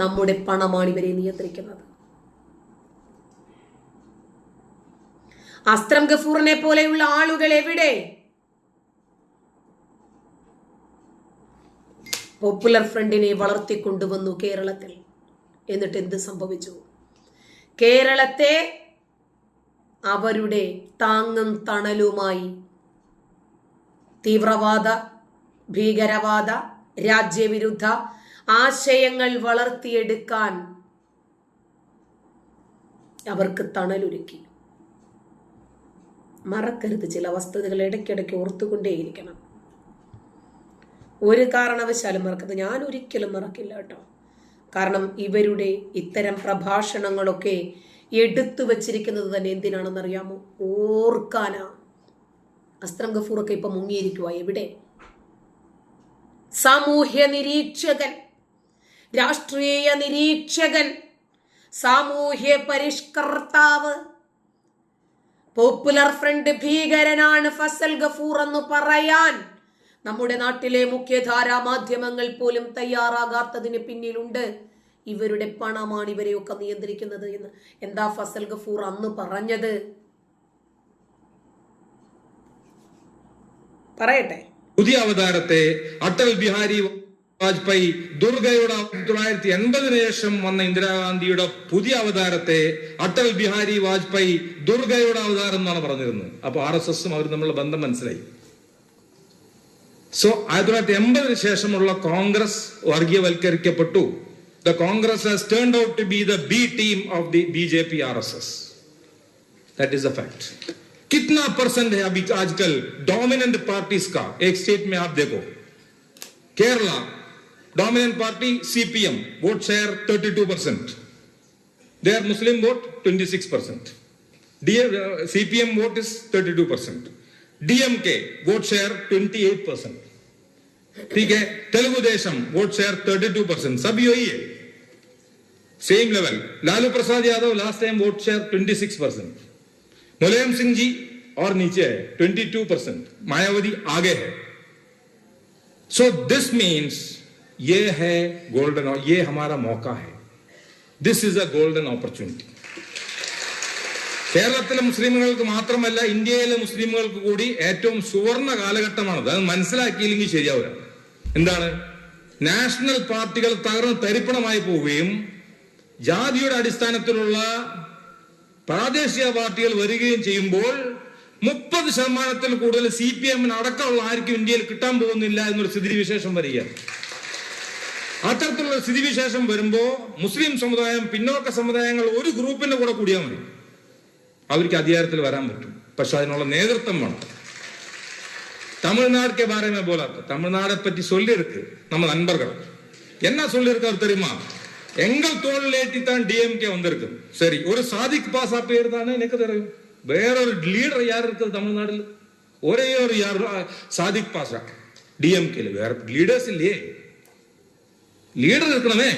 നമ്മുടെ പണമാണ് ഇവരെ നിയന്ത്രിക്കുന്നത്. അസ്ത്രം ഗഫൂറിനെ പോലെയുള്ള ആളുകൾ എവിടെ? പോപ്പുലർ ഫ്രണ്ടിനെ വളർത്തിക്കൊണ്ടുവന്നു കേരളത്തിൽ. എന്നിട്ട് എന്ത് സംഭവിച്ചു? കേരളത്തെ അവരുടെ താങ്ങും തണലുമായി തീവ്രവാദ ഭീകരവാദ രാജ്യവിരുദ്ധ ആശയങ്ങൾ വളർത്തിയെടുക്കാൻ അവർക്ക് തണലൊരുക്കി. മറക്കരുത് ചില വസ്തുതകൾ ഇടയ്ക്കിടയ്ക്ക് ഓർത്തുകൊണ്ടേയിരിക്കണം. ഒരു കാരണവശാലും മറക്കരുത്. ഞാൻ ഒരിക്കലും മറക്കില്ല കേട്ടോ. കാരണം ഇവരുടെ ഇത്തരം പ്രഭാഷണങ്ങളൊക്കെ എടുത്തു വച്ചിരിക്കുന്നത് തന്നെ എന്തിനാണെന്നറിയാമോ? ഓർക്കാനാ. അസ്ത്രം ഗഫൂറൊക്കെ ഇപ്പൊ മുങ്ങിയിരിക്കുക എവിടെ? സാമൂഹ്യ നിരീക്ഷകൻ രാഷ്ട്രീയ നിരീക്ഷകൻ സാമൂഹ്യ പരിഷ്കർത്താവ്. പോപ്പുലർ ഫ്രണ്ട് ഭീകരനാണ് ഫസൽ ഗഫൂർ എന്ന് പറയാൻ നമ്മുടെ നാട്ടിലെ മുഖ്യധാരാ മാധ്യമങ്ങൾ പോലും തയ്യാറാകാത്തതിന് പിന്നിലുണ്ട്. ഇവരുടെ പണമാണ് ഇവരെയൊക്കെ നിയന്ത്രിക്കുന്നത് എന്ന്. എന്താ ഫസൽ ഗഫൂർ അന്ന് പറഞ്ഞത്? പറയട്ടെ. പുതിയ അവതാരത്തെ അടൽ ബിഹാരി വാജ്പേയി ദുർഗയുടെ ആയിരത്തി തൊള്ളായിരത്തി എൺപതിനു ശേഷം വന്ന ഇന്ദിരാഗാന്ധിയുടെ പുതിയ അവതാരത്തെ അടൽ ബിഹാരി വാജ്പേയി ദുർഗയുടെ അവതാരം എന്നാണ് പറഞ്ഞിരുന്നത് അപ്പൊ ആർ എസ് എസും അവർ തമ്മിലുള്ള ബന്ധം മനസ്സിലായി സോ ആയിരത്തി തൊള്ളായിരത്തി എൺപതിനു ശേഷമുള്ള Congress വർഗീയവൽക്കരിക്കപ്പെട്ടു the Congress has turned out to be the B team of the BJP RSS that is a fact कितना परसेंट है अभी आजकल डोमिनेंट पार्टीज का एक स्टेट में आप देखो Kerala dominant party CPM vote share 32 percent there Muslim vote 26 percent CPM vote is 32 percent DMK vote share 28 percent ठीक है? Telugu Desam vote share 32 percent सब यही है। Same level Lalu Prasad Yadav last time vote share 26 percent Mulayam Singh ji और नीचे है 22 percent Mayawati आगे है। सो दिस मीन्स ये है गोल्डन ये हमारा मौका है this is a golden opportunity കേരളത്തിലെ മുസ്ലിമുകൾക്ക് മാത്രമല്ല ഇന്ത്യയിലെ മുസ്ലിമുകൾക്ക് കൂടി ഏറ്റവും സുവർണ കാലഘട്ടമാണത് അത് മനസ്സിലാക്കിയില്ലെങ്കിൽ ശരിയാവില്ല എന്താണ് നാഷണൽ പാർട്ടികൾ തകർന്ന് തരിപ്പണമായി പോവുകയും ജാതിയുടെ അടിസ്ഥാനത്തിലുള്ള പ്രാദേശിക പാർട്ടികൾ വരികയും ചെയ്യുമ്പോൾ മുപ്പത് ശതമാനത്തിൽ കൂടുതൽ സി പി എമ്മിന് അടക്കമുള്ള ആർക്കും ഇന്ത്യയിൽ കിട്ടാൻ പോകുന്നില്ല എന്നൊരു സ്ഥിതിവിശേഷം വരികയാണ് അത്തരത്തിലുള്ള സ്ഥിതിവിശേഷം വരുമ്പോൾ മുസ്ലിം സമുദായം പിന്നോക്ക സമുദായങ്ങൾ ഒരു ഗ്രൂപ്പിന്റെ കൂടെ കൂടിയാൽ മതി. അവർക്ക് അധികാരത്തിൽ വരാൻ പറ്റും. പക്ഷെ അതിനുള്ള നേതൃത്വം വേണം. தமிழ்நாடுக்கே பாருங்க போல தமிழ்நாடை பற்றி சொல்லியிருக்கு நம்ம நண்பர்கள் என்ன சொல்லியிருக்காரு தெரியுமா எங்கள் தோல் ஏற்றி தான் டிஎம்கே வந்திருக்கு சரி ஒரு சாதிக் பாசா பேர் தானே எனக்கு தெரியும் வேறொரு லீடர் யார் இருக்குது தமிழ்நாடுல ஒரே ஒரு யார் சாதிக் பாசா டிஎம்கேல வேற லீடர்ஸ் இல்லையே லீடர் இருக்கணுமே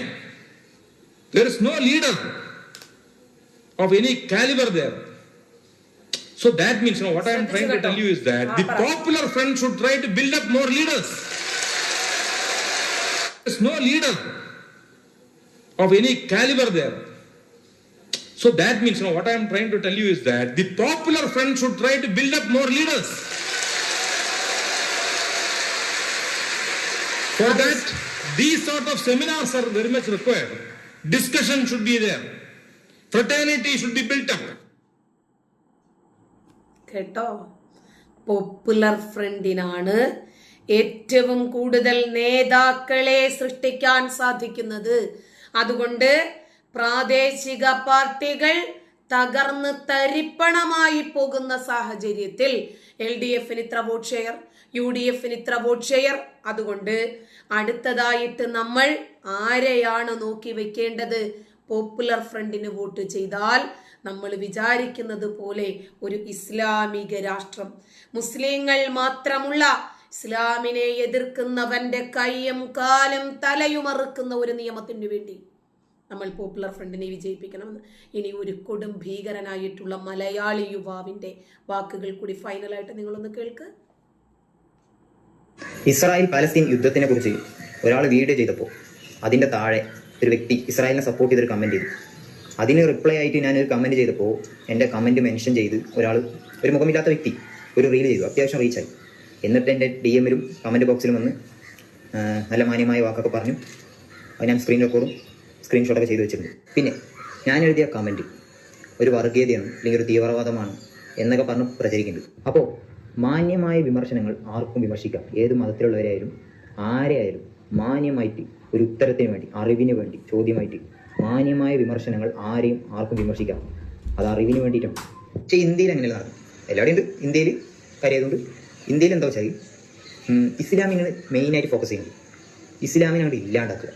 there is no leader of any caliber there so that means you know, what i am trying to tell you is that the popular front should try to build up more leaders there is no leader of any caliber there so that means you know, what i am trying to tell you is that the popular front should try to build up more leaders For that, these sort of seminars are very much required. Discussion should be there. Fraternity should be built up. കേട്ടോ popular ഫ്രണ്ടിനാണ് ഏറ്റവും കൂടുതൽ നേതാക്കളെ സൃഷ്ടിക്കാൻ സാധിക്കുന്നത് അതുകൊണ്ട് പ്രാദേശിക പാർട്ടികൾ തകർന്ന് തരിപ്പണമായി പോകുന്ന സാഹചര്യത്തിൽ എൽ ഡി എഫിന് ഇത്ര വോട്ട് ഷെയർ യു ഡി എഫിന് ഇത്ര വോട്ട് ഷെയർ? അതുകൊണ്ട് അടുത്തതായിട്ട് നമ്മൾ ആരെയാണ് നോക്കി വെക്കേണ്ടത്? പോപ്പുലർ ഫ്രണ്ടിന് വോട്ട് ചെയ്താൽ നമ്മൾ വിചാരിക്കുന്നത് പോലെ ഒരു ഇസ്ലാമിക രാഷ്ട്രം. മുസ്ലിങ്ങൾ മാത്രമുള്ള ഇസ്ലാമിനെ എതിർക്കുന്നവന്റെ കൈയും കാലും തലയും അറുക്കുന്ന ഒരു നിയമത്തിന് വേണ്ടി നമ്മൾ പോപ്പുലർ ഫ്രണ്ടിനെ വിജയിപ്പിക്കണമെന്ന്. ഇനി ഒരു കൊടും ഭീകരനായിട്ടുള്ള മലയാളി യുവാവിന്റെ വാക്കുകൾ കൂടി ഫൈനലായിട്ട് നിങ്ങളൊന്ന് കേൾക്ക്. ഇസ്രായേൽ പലസ്തീൻ യുദ്ധത്തിനെ കുറിച്ച് ഒരാൾ വീഡിയോ ചെയ്തപ്പോൾ അതിന്റെ താഴെ ഒരു വ്യക്തി ഇസ്രായേലിനെ സപ്പോർട്ട് ചെയ്തൊരു കമന്റ് ചെയ്തു. അതിന് റിപ്ലൈ ആയിട്ട് ഞാനൊരു കമന്റ് ചെയ്തപ്പോൾ എന്റെ കമന്റ് മെൻഷൻ ചെയ്ത് ഒരാൾ ഒരു മുഖമില്ലാത്ത വ്യക്തി ഒരു റീൽ ചെയ്തു. അത്യാവശ്യം റീച്ചായി എന്നിട്ട് എന്റെ ഡി എമ്മിലും കമന്റ് ബോക്സിലും വന്ന് നല്ല മാന്യമായ വാക്കൊക്കെ പറഞ്ഞു. അത് ഞാൻ സ്ക്രീൻ റെക്കോർഡും സ്ക്രീൻഷോട്ടൊക്കെ ചെയ്തു വെച്ചിട്ടുണ്ട് പിന്നെ ഞാൻ എഴുതിയ കമന്റ് ഒരു വർഗീയതയാണ് അല്ലെങ്കിൽ ഒരു തീവ്രവാദമാണ് എന്നൊക്കെ പറഞ്ഞ് പ്രചരിക്കുന്നുണ്ട് അപ്പോൾ മാന്യമായ വിമർശനങ്ങൾ ആർക്കും വിമർശിക്കാം. ഏത് മതത്തിലുള്ളവരായാലും ആരെയായാലും മാന്യമായിട്ട് ഒരു ഉത്തരത്തിന് വേണ്ടി അറിവിന് വേണ്ടി ചോദ്യമായിട്ട് മാന്യമായ വിമർശനങ്ങൾ ആരെയും ആർക്കും വിമർശിക്കാം. അത് അറിവിന് വേണ്ടിയിട്ടാണ്. പക്ഷേ ഇന്ത്യയിൽ അങ്ങനെയുള്ള നടക്കും എല്ലാവരും ഉണ്ട്. ഇന്ത്യയിൽ കാര്യമായതുകൊണ്ട് ഇന്ത്യയിൽ എന്താ വെച്ചാൽ ഇസ്ലാമിനെ മെയിനായിട്ട് ഫോക്കസ് ചെയ്യുന്നത്. ഇസ്ലാമിനെ അങ്ങോട്ട് ഇല്ലാണ്ടാക്കുക.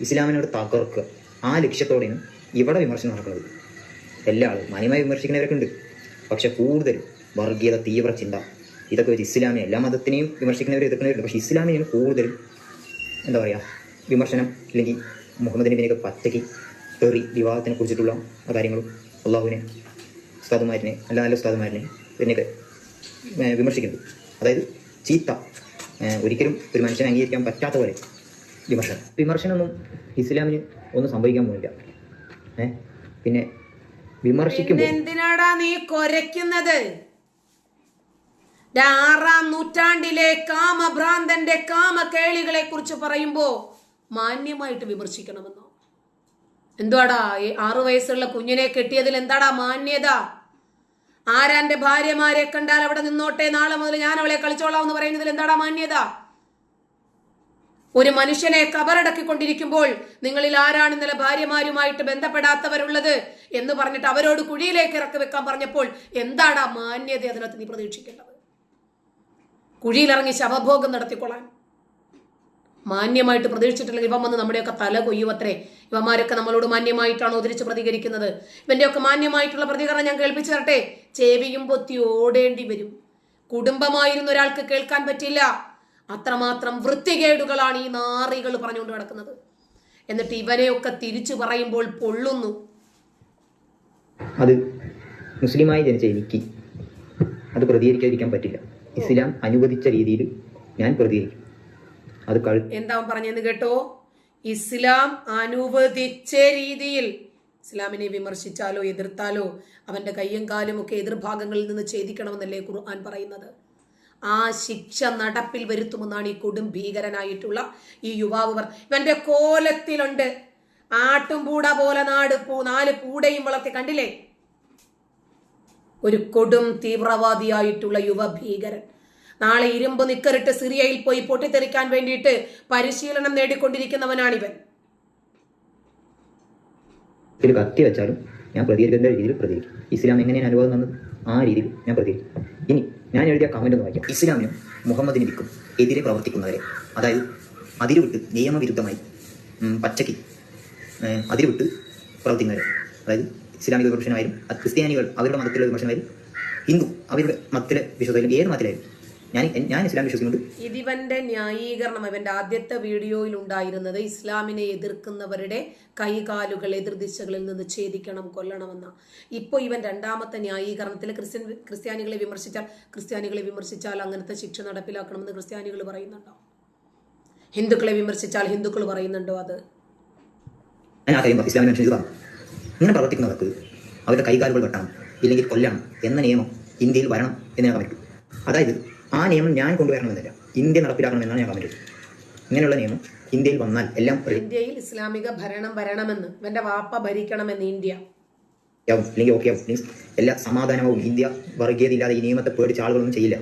ഇസ്ലാമിനെ അങ്ങോട്ട് തകർക്കുക. ആ ലക്ഷ്യത്തോടെയാണ് ഇവിടെ വിമർശനം നടക്കുന്നത്. എല്ലാ ആളും മാന്യമായി വിമർശിക്കുന്നവരൊക്കെ ഉണ്ട്. പക്ഷെ കൂടുതൽ വർഗീയത തീവ്ര ചിന്ത ഇതൊക്കെ വെച്ച് ഇസ്ലാമിയ എല്ലാ മതത്തിനെയും വിമർശിക്കുന്നവർ എതിർക്കുന്നവരുണ്ട് പക്ഷേ ഇസ്ലാമിനെയാണ് കൂടുതലും എന്താ പറയുക വിമർശനം അല്ലെങ്കിൽ മുഹമ്മദ് നബിനെയൊക്കെ പച്ചയ്ക്ക് തെറി വിവാഹത്തിനെ കുറിച്ചിട്ടുള്ള കാര്യങ്ങളും അള്ളാഹുവിനെ ഉസ്താദുമാരിനെ നല്ല നല്ല ഉസ്താദുമാരിനെ ഏർ വിമർശിക്കുന്നത് അതായത് ചീത്ത ഒരിക്കലും ഒരു മനുഷ്യനെ അംഗീകരിക്കാൻ പറ്റാത്ത പോലെ വിമർശനം. വിമർശനമൊന്നും ഇസ്ലാമിന് ഒന്നും സംഭവിക്കാൻ പോകില്ല ഏഹ് പിന്നെ വിമർശിക്കുമ്പോൾ എന്തിനാടാ നീ കൊരയ്ക്കുന്നത്? ആറാം നൂറ്റാണ്ടിലെ കാമഭ്രാന്തന്റെ കാമകേളികളെ കുറിച്ച് പറയുമ്പോ മാന്യമായിട്ട് വിമർശിക്കണമെന്നോ? എന്തുവാടാ ആറു വയസ്സുള്ള കുഞ്ഞിനെ കെട്ടിയതിൽ എന്താടാ മാന്യത? ആരാന്റെ ഭാര്യമാരെ കണ്ടാൽ അവിടെ നിന്നോട്ടെ നാളെ മുതൽ ഞാൻ അവളെ കളിച്ചോളാം എന്ന് പറയുന്നതിൽ എന്താടാ മാന്യത? ഒരു മനുഷ്യനെ കബറടക്കിക്കൊണ്ടിരിക്കുമ്പോൾ നിങ്ങളിൽ ആരാണ് ഇന്നലെ ഭാര്യമാരുമായിട്ട് ബന്ധപ്പെടാത്തവരുള്ളത് എന്ന് പറഞ്ഞിട്ട് അവരോട് കുഴിയിലേക്ക് ഇറക്കി വെക്കാൻ പറഞ്ഞപ്പോൾ എന്താണ് ആ മാന്യത അതിനകത്ത് നീ പ്രതീക്ഷിക്കേണ്ടത്? കുഴിയിലിറങ്ങി ശവഭോഗം നടത്തിക്കൊള്ളാൻ. മാന്യമായിട്ട് പ്രതീക്ഷിച്ചിട്ടില്ല ഇവൻ വന്ന് നമ്മുടെയൊക്കെ തല കൊയ്യുവത്രേ ഇവന്മാരൊക്കെ നമ്മളോട് മാന്യമായിട്ടാണോ തിരിച്ച് പ്രതികരിക്കുന്നത്? ഇവന്റെയൊക്കെ മാന്യമായിട്ടുള്ള പ്രതികരണം ഞാൻ കേൾപ്പിച്ചു തരട്ടെ. ചേവിയും പൊത്തി ഓടേണ്ടി വരും. കുടുംബമായിരുന്ന ഒരാൾക്ക് കേൾക്കാൻ പറ്റില്ല. അത്രമാത്രം വൃത്തികേടുകളാണ് ഈ നാറികൾ പറഞ്ഞുകൊണ്ട് നടക്കുന്നത്. എന്നിട്ട് ഇവനെയൊക്കെ തിരിച്ചു പറയുമ്പോൾ പൊള്ളുന്നു. അത് മുസ്ലിമായി ജനിച്ച എനിക്ക് അത് പ്രതികരിക്കാതിരിക്കാൻ പറ്റില്ല. ഇസ്ലാം അനുവദിച്ച രീതിയിൽ ഞാൻ പ്രതികരിക്കും. അത് കഴു എന്താ പറഞ്ഞെന്ന് കേട്ടോ? ഇസ്ലാം അനുവദിച്ച രീതിയിൽ ഇസ്ലാമിനെ വിമർശിച്ചാലോ എതിർത്താലോ അവന്റെ കയ്യും കാലും ഒക്കെ എതിർഭാഗങ്ങളിൽ നിന്ന് ഛേദിക്കണമെന്നല്ലേ ഖുർആൻ പറയുന്നത്? ആ ശിക്ഷ നടപ്പിൽ വരുത്തുമെന്നാണ് ഈ കൊടും ഭീകരനായിട്ടുള്ള ഈ യുവാവ് ഇവന്റെ കോലത്തിലുണ്ട്. ആട്ടും പൂട പോലെ നാട് നാല് പൂടയും വളർത്തി കണ്ടില്ലേ? ഒരു കൊടും തീവ്രവാദിയായിട്ടുള്ള യുവ ഭീകരൻ നാളെ ഇരുമ്പ് നിക്കറിട്ട് സിറിയയിൽ പോയി പൊട്ടിത്തെറിക്കാൻ വേണ്ടിയിട്ട് പരിശീലനം നേടിക്കൊണ്ടിരിക്കുന്നവനാണിവൻ. ഒരു കത്തി വെച്ചാലും ഞാൻ പ്രതികരിക്കുന്ന രീതിയിൽ പ്രതികരിക്കും. ഇസ്ലാം എങ്ങനെയാണ് അനുഭവം തന്നത്? ആ രീതിയിൽ ഞാൻ പ്രതികരിക്കും. ഇനി ഞാൻ എഴുതിയ കമന്റ് ഒന്ന് വായിക്കാം. ഇസ്ലാമിനും മുഹമ്മദ് നബിക്കും എതിരെ പ്രവർത്തിക്കുന്നവരെ അതായത് അതിരുവിട്ട് നിയമവിരുദ്ധമായി പച്ചക്കി അതിരുവിട്ട് പ്രവർത്തിക്കുന്നവരെ അതായത് ഇസ്ലാമിക വിമർശനമായാലും അത് ക്രിസ്ത്യാനികൾ അവരുടെ മതത്തിലെ വിമർശനമായാലും ഹിന്ദു അവരുടെ മതത്തിലെ വിശ്വാസമായാലും ഏത് മതത്തിലായാലും. ഞാൻ ഞാൻ ഇസ്ലാം വിശ്വസിക്കുന്നുണ്ട്. ഇതിവന്റെ ന്യായീകരണം ഇവന്റെ ആദ്യത്തെ വീഡിയോയിൽ ഉണ്ടായിരുന്നത് ഇസ്ലാമിനെ എതിർക്കുന്നവരുടെ കൈകാലുകൾ എതിർദിശകളിൽ നിന്ന് ഛേദിക്കണം കൊല്ലണമെന്ന. ഇപ്പൊ ഇവൻ രണ്ടാമത്തെ ന്യായീകരണത്തിൽ ക്രിസ്ത്യൻ ക്രിസ്ത്യാനികളെ വിമർശിച്ചാൽ ക്രിസ്ത്യാനികളെ വിമർശിച്ചാൽ അങ്ങനത്തെ ശിക്ഷ നടപ്പിലാക്കണമെന്ന് ക്രിസ്ത്യാനികൾ പറയുന്നുണ്ടോ? ഹിന്ദുക്കളെ വിമർശിച്ചാൽ ഹിന്ദുക്കൾ പറയുന്നുണ്ടോ അത്? ഇങ്ങനെ പ്രവർത്തിക്കുന്നവർക്ക് അവരുടെ കൈകാലുകൾ വെട്ടണം ഇല്ലെങ്കിൽ കൊല്ലണം എന്ന നിയമം ഇന്ത്യയിൽ വരണം എന്ന് ഞാൻ കമന്റു അതായത് ആ നിയമം ഞാൻ കൊണ്ടുവരണമെന്നില്ല ഇന്ത്യ നടപ്പിലാക്കണമെന്നാണ് ഞാൻ കമന്റ് ഇങ്ങനെയുള്ള നിയമം ഇന്ത്യയിൽ വന്നാൽ എല്ലാം ഇന്ത്യയിൽ ഇസ്ലാമിക ഭരണം വരണമെന്ന് എന്റെ വാപ്പ ഭരിക്കണമെന്ന് ഇന്ത്യ. ആവും അല്ലെങ്കിൽ ഓക്കെ ആവും മീൻസ് എല്ലാ സമാധാനമാവും ഇന്ത്യ വർഗീയത ഇല്ലാതെ ഈ നിയമത്തെ പേടിച്ച ആളുകളൊന്നും ചെയ്യില്ല.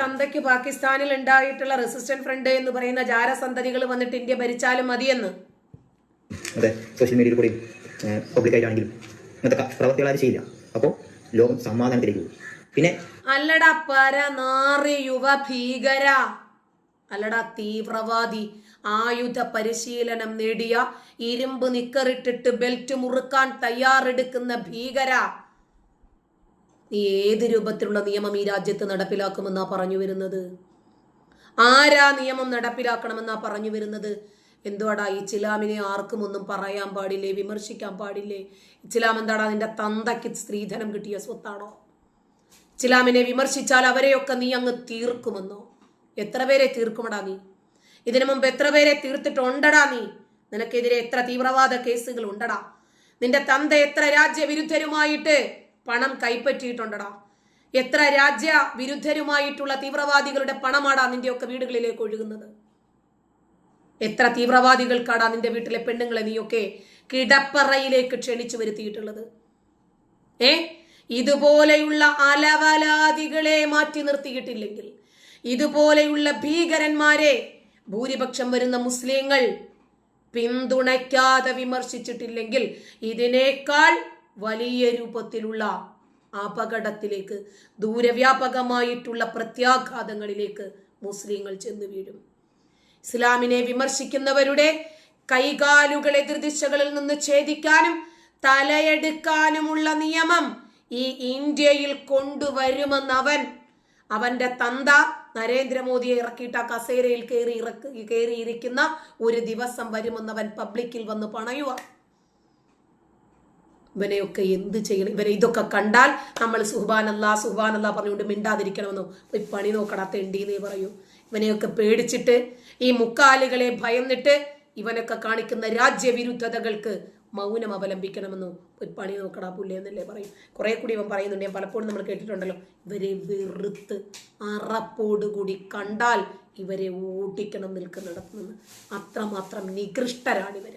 തന്തയ്ക്ക് പാകിസ്ഥാനിൽ ഉണ്ടായിട്ടുള്ള റെസിസ്റ്റന്റ് ഫ്രണ്ട് എന്ന് പറയുന്ന ജാരസന്തതികൾ വന്നിട്ട് ഇന്ത്യ ഭരിച്ചാലും മതിയെന്ന്. അതെ സോഷ്യൽ മീഡിയയിൽ കൂടെയും പബ്ലിക്കായിട്ടാണെങ്കിലും ഇങ്ങനത്തെ പ്രവർത്തികൾ ആരും ചെയ്യില്ല. അപ്പോൾ ലോകം സമാധാനത്തിലേക്ക് പോകും. പിന്നെ അല്ലടാ പരനാറി യുവ ഭീകര. അല്ലടാ തീവ്രവാദി ആയുധ പരിശീലനം നേടിയ ഇരുമ്പ് നിക്കറിട്ടിട്ട് ബെൽറ്റ് മുറുക്കാൻ തയ്യാറെടുക്കുന്ന ഭീകര. നീ ഏത് രൂപത്തിലുള്ള നിയമം ഈ രാജ്യത്ത് നടപ്പിലാക്കുമെന്നാ പറഞ്ഞു വരുന്നത്? ആരാ നിയമം നടപ്പിലാക്കണമെന്നാ പറഞ്ഞു വരുന്നത്? എന്തുവാടാ ഇസ്ലാമിനെ ആർക്കും ഒന്നും പറയാൻ പാടില്ലേ വിമർശിക്കാൻ പാടില്ലേ? ചിലാം എന്താടാ നിന്റെ തന്തയ്ക്ക് സ്ത്രീധനം കിട്ടിയ സ്വത്താണോ? ചിലാമിനെ വിമർശിച്ചാൽ അവരെയൊക്കെ നീ അങ്ങ് തീർക്കുമെന്നോ? എത്ര പേരെ തീർക്കുമടാ നീ? ഇതിനു മുമ്പ് എത്ര പേരെ തീർത്തിട്ടുണ്ടടാ നീ? നിനക്കെതിരെ എത്ര തീവ്രവാദ കേസുകൾ ഉണ്ടടാ? നിന്റെ തന്ത എത്ര രാജ്യവിരുദ്ധരുമായിട്ട് പണം കൈപ്പറ്റിയിട്ടുണ്ടടാ? എത്ര രാജ്യ വിരുദ്ധരുമായിട്ടുള്ള തീവ്രവാദികളുടെ പണമാടാ നിന്റെയൊക്കെ വീടുകളിലേക്ക് ഒഴുകുന്നത്? എത്ര തീവ്രവാദികൾക്കാണ് നിന്റെ വീട്ടിലെ പെണ്ണുങ്ങളെ നീയൊക്കെ കിടപ്പറയിലേക്ക് ക്ഷണിച്ചു വരുത്തിയിട്ടുള്ളത്? ഏ? ഇതുപോലെയുള്ള അലവലാദികളെ മാറ്റി നിർത്തിയിട്ടില്ലെങ്കിൽ ഇതുപോലെയുള്ള ഭീകരന്മാരെ ഭൂരിപക്ഷം വരുന്ന മുസ്ലിങ്ങൾ പിന്തുണയ്ക്കാതെ വിമർശിച്ചിട്ടില്ലെങ്കിൽ ഇതിനേക്കാൾ വലിയ രൂപത്തിലുള്ള അപകടത്തിലേക്ക് ദൂരവ്യാപകമായിട്ടുള്ള പ്രത്യാഘാതങ്ങളിലേക്ക് മുസ്ലിങ്ങൾ ചെന്നു വീഴും. ഇസ്ലാമിനെ വിമർശിക്കുന്നവരുടെ കൈകാലുകളെ എതിർദിശകളിൽ നിന്ന് ഛേദിക്കാനും തലയെടുക്കാനുമുള്ള നിയമം ഈ ഇന്ത്യയിൽ കൊണ്ടുവരുമെന്ന് അവൻ അവന്റെ തന്ത നരേന്ദ്രമോദിയെ ഇറക്കിയിട്ട് ആ കസേരയിൽ കയറി ഇറക്കി കയറിയിരിക്കുന്ന ഒരു ദിവസം വരുമെന്ന് അവൻ പബ്ലിക്കിൽ വന്ന് പണയുക ഇവനെയൊക്കെ എന്ത് ചെയ്യണം? ഇവരെ ഇതൊക്കെ കണ്ടാൽ നമ്മൾ സുഹ്ബാനല്ല സുഹ്ബാനല്ല പറഞ്ഞുകൊണ്ട് മിണ്ടാതിരിക്കണമെന്നോ? ഈ പണി നോക്കടാ തെണ്ടീന്നേ പറയൂ. ഇവനെയൊക്കെ പേടിച്ചിട്ട് ഈ മുക്കാലുകളെ ഭയന്നിട്ട് ഇവനൊക്കെ കാണിക്കുന്ന രാജ്യവിരുദ്ധതകൾക്ക് മൗനം അവലംബിക്കണമെന്നോ? ഒരു പണി നോക്കടാ പുള്ളി എന്നല്ലേ പറയും. കുറെ കൂടി ഇവൻ പറയുന്നുണ്ട് ഞാൻ പലപ്പോഴും നമ്മൾ കേട്ടിട്ടുണ്ടല്ലോ. ഇവരെ വെറുത്ത് അറപ്പോടുകൂടി കണ്ടാൽ ഇവരെ ഓടിക്കണം നിൽക്കുന്നിടത്തുനിന്ന്. അത്രമാത്രം നികൃഷ്ടരാണ് ഇവർ